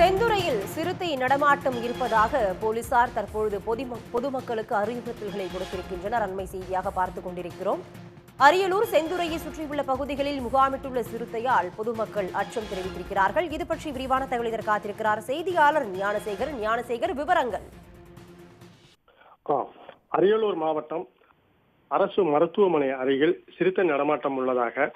செந்துறையில் சிறுத்தை நடமாட்டம் இருப்பதாக போலீசார் தற்பொழுது பொதுமக்களுக்கு அறிவுறுத்தல்களை கொடுத்திருக்கின்றனர். அண்மை செய்தியாக பார்த்துக் கொண்டிருக்கிறோம். அரியலூர் செந்துறையை சுற்றியுள்ள பகுதிகளில் முகாமிட்டுள்ள சிறுத்தையால் பொதுமக்கள் அச்சம் தெரிவித்திருக்கிறார்கள். இது பற்றி விரிவான தகவல் இதற்கு காத்திருக்கிறார் செய்தியாளர் ஞானசேகர் ஞானசேகர் விவரங்கள். ஆ, அரியலூர் மாவட்டம் அரசு மருத்துவமனை அருகில் சிறுத்தை நடமாட்டம் உள்ளதாக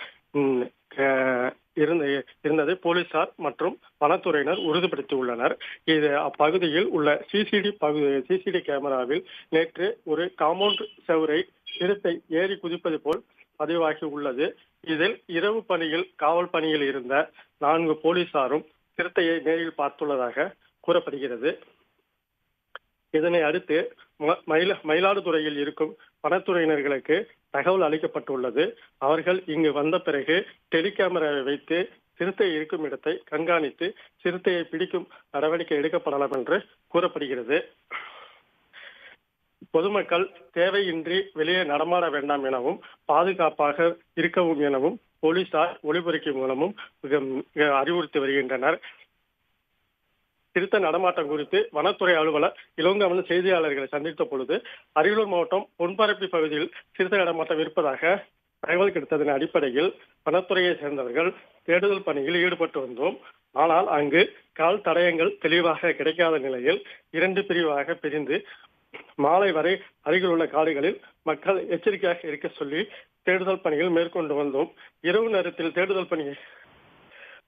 இருந்த இருந்ததை போலீசார் மற்றும் வனத்துறையினர் உறுதிப்படுத்தியுள்ளனர். இது அப்பகுதியில் உள்ள சிசிடி பகுதி சிசிடி கேமராவில் நேற்று ஒரு காம்பவுண்ட் செவரை சிறுத்தை ஏறி குதிப்பது போல் பதிவாகி உள்ளது. இதில் இரவு பணியில் காவல் பணியில் இருந்த நான்கு போலீசாரும் சிறுத்தையை நேரில் பார்த்துள்ளதாக கூறப்படுகிறது. இதனை அடுத்து ம- மயில மயிலாடுதுறையில் இருக்கும் வனத்துறையினர்களுக்கு தகவல் அளிக்கப்பட்டுள்ளது. அவர்கள் இங்கு வந்த பிறகு டெலிகேமராவை வைத்து சிறுத்தை இருக்கும் இடத்தை கண்காணித்து சிறுத்தையை பிடிக்கும் நடவடிக்கை எடுக்கப்படலாம் என்று கூறப்படுகிறது. பொதுமக்கள் தேவையின்றி வெளியே நடமாட வேண்டாம் எனவும் பாதுகாப்பாக இருக்கவும் எனவும் போலீசார் ஒளிபெருக்கி மூலமும் அறிவுறுத்தி வருகின்றனர். திருத்த நடமாட்டம் குறித்து வனத்துறை அலுவலர் இளங்கவன் செய்தியாளர்களை சந்தித்த பொழுது அரியலூர் மாவட்டம் பொன்பரப்பி பகுதியில் சிறுத்தை நடமாட்டம் இருப்பதாக தகவல் கிடைத்ததன் அடிப்படையில் வனத்துறையை சேர்ந்தவர்கள் தேடுதல் பணியில் ஈடுபட்டு வந்தோம். ஆனால் அங்கு கால் தடயங்கள் தெளிவாக கிடைக்காத நிலையில் இரண்டு பிரிவாக பிரிந்து மாலை வரை அருகில் உள்ள காடுகளில் மக்கள் எச்சரிக்கையாக இருக்க சொல்லி தேடுதல் பணிகள் மேற்கொண்டு வந்தோம். இரவு நேரத்தில் தேடுதல் பணியை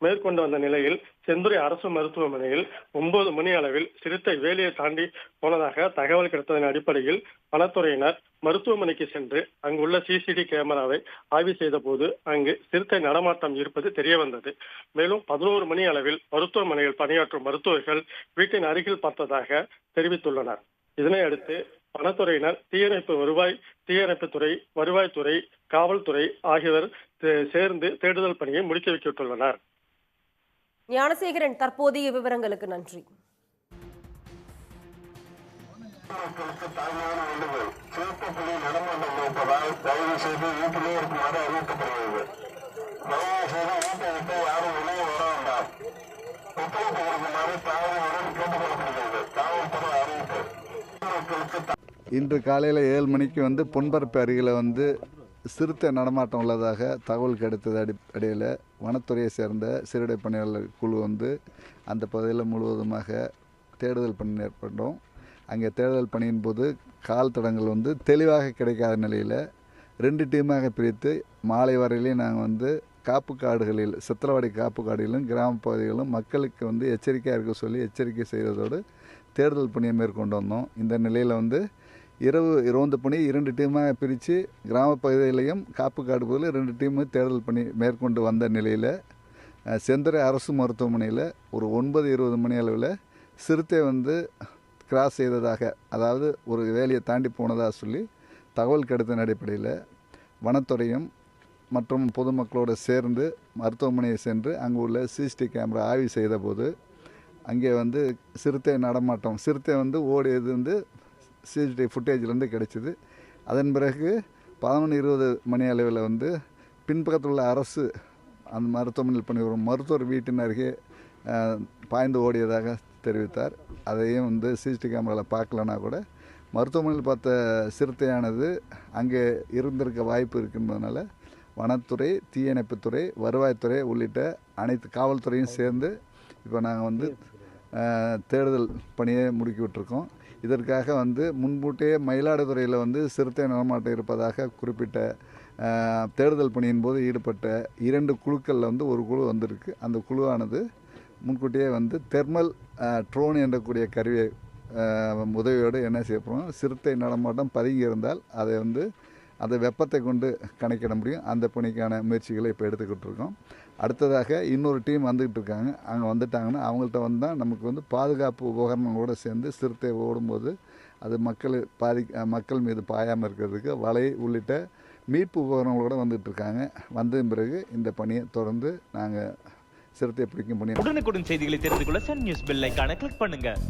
மேற்கொண்டு வந்த நிலையில் செந்துறை அரசு மருத்துவமனையில் ஒன்பது மணி அளவில் சிறுத்தை வேலையை தாண்டி போனதாக தகவல் கிடைத்ததன் அடிப்படையில் வனத்துறையினர் மருத்துவமனைக்கு சென்று அங்குள்ள சிசிடி கேமராவை ஆய்வு செய்த போது அங்கு சிறுத்தை நடமாட்டம் இருப்பது தெரிய வந்தது மேலும் பதினோரு மணி அளவில் மருத்துவமனையில் பணியாற்றும் மருத்துவர்கள் வீட்டின் அருகில் பார்த்ததாக தெரிவித்துள்ளனர். இதனை அடுத்து வனத்துறையினர் தீயணைப்பு வருவாய் தீயணைப்புத்துறை வருவாய்த்துறை காவல்துறை ஆகியோர் சேர்ந்து தேடுதல் பணியை முடிக்க வைக்கப்பட்டுள்ளனர் ஞானசேகரன் தற்போதைய விவரங்களுக்கு நன்றி. இன்று காலையில் ஏழு மணிக்கு வந்து பொன்பரப்பு அருகில் வந்து சிறுத்தை நடமாட்டம் உள்ளதாக தகவல் கிடைத்தது அடி அடையில். வனத்துறையை சேர்ந்த சீருடை பணியாளர் குழு வந்து அந்த பகுதியில் முழுவதுமாக தேடுதல் பணி மேற்கொண்டோம். அங்கே தேடுதல் பணியின் போது கால் தடங்கள் வந்து தெளிவாக கிடைக்காத நிலையில் ரெண்டு டீமாக பிரித்து மாலை வரையிலையும் நாங்கள் வந்து காப்பு காடுகளில் சித்திரவாடி காப்பு காடுகளிலும் கிராம பகுதிகளிலும் மக்களுக்கு வந்து எச்சரிக்கையாக இருக்க சொல்லி எச்சரிக்கை செய்வதோடு தேடுதல் பணியை மேற்கொண்டு வந்தோம். இந்த நிலையில் வந்து இரவு ரோந்து பணி இரண்டு டீமாக பிரித்து கிராம பகுதியிலையும் காப்பு காடு பகுதியில் ரெண்டு டீமு தேடல் பணி மேற்கொண்டு வந்த நிலையில் செந்தரை அரசு மருத்துவமனையில் ஒரு ஒன்பது இருபது மணி அளவில் சிறுத்தை வந்து கிராஸ் செய்ததாக அதாவது ஒரு வேலையை தாண்டி போனதாக சொல்லி தகவல் கிடைத்தன அடிப்படையில் வனத்துறையும் மற்றும் பொதுமக்களோடு சேர்ந்து மருத்துவமனையை சென்று அங்கு உள்ள சிசிடிவி கேமரா ஆய்வு செய்தபோது அங்கே வந்து சிறுத்தை நடமாட்டம் சிறுத்தை வந்து ஓடியது வந்து சிசிடிவி ஃபுட்டேஜ்லேருந்து கிடைச்சிது. அதன் பிறகு பதினொன்று இருபது மணி அளவில் வந்து பின்பக்கத்தில் உள்ள அரசு அந்த மருத்துவமனையில் பணிபுரியும் மருத்துவர் வீட்டின் அருகே பாய்ந்து ஓடியதாக தெரிவித்தார். அதையும் வந்து சிசிடிவி கேமராவில் பார்க்கலனா கூட மருத்துவமனையில் பார்த்த சிறுத்தையானது அங்கே இருந்திருக்க வாய்ப்பு இருக்கின்றதுனால வனத்துறை தீயணைப்புத்துறை வருவாய்த்துறை உள்ளிட்ட அனைத்து காவல்துறையும் சேர்ந்து இப்போ நாங்கள் வந்து தேடுதல் பணியை முடுக்கி விட்டுருக்கோம் இதற்காக வந்து முன்கூட்டியே மயிலாடுதுறையில் வந்து சிறுத்தை நடமாட்டம் இருப்பதாக குறிப்பிட்ட தேடுதல் பணியின் போது ஈடுபட்ட இரண்டு குழுக்களில் வந்து ஒரு குழு வந்திருக்கு. அந்த குழுவானது முன்கூட்டியே வந்து தெர்மல் ட்ரோன் என்றக்கூடிய கருவியை உதவியோடு என்ன செய்யப்படும் சிறுத்தை நடமாட்டம் பதுங்கி இருந்தால் அதை வந்து அந்த வெப்பத்தை கொண்டு கணக்கிட முடியும். அந்த பணிக்கான முயற்சிகளை இப்போ எடுத்துக்கிட்டு இருக்கோம் அடுத்ததாக இன்னொரு டீம் வந்துக்கிட்டு இருக்காங்க. அங்கே வந்துட்டாங்கன்னா அவங்கள்ட்ட வந்தால் நமக்கு வந்து பாதுகாப்பு உபகரணங்களோடு சேர்ந்து சிறுத்தை ஓடும்போது அது மக்கள் பாதி மக்கள் மீது பாயாமல் இருக்கிறதுக்கு வலை உள்ளிட்ட மீட்பு உபகரணங்களோடு வந்துட்டு இருக்காங்க. வந்த பிறகு இந்த பணியை தொடர்ந்து நாங்கள் சிறுத்தை பிடிக்கும் பணியை உடனுக்குடன் செய்திகளை தெரிந்து கொள்ள சன் நியூஸ் பெல் ஐக்கான கிளிக் பண்ணுங்கள்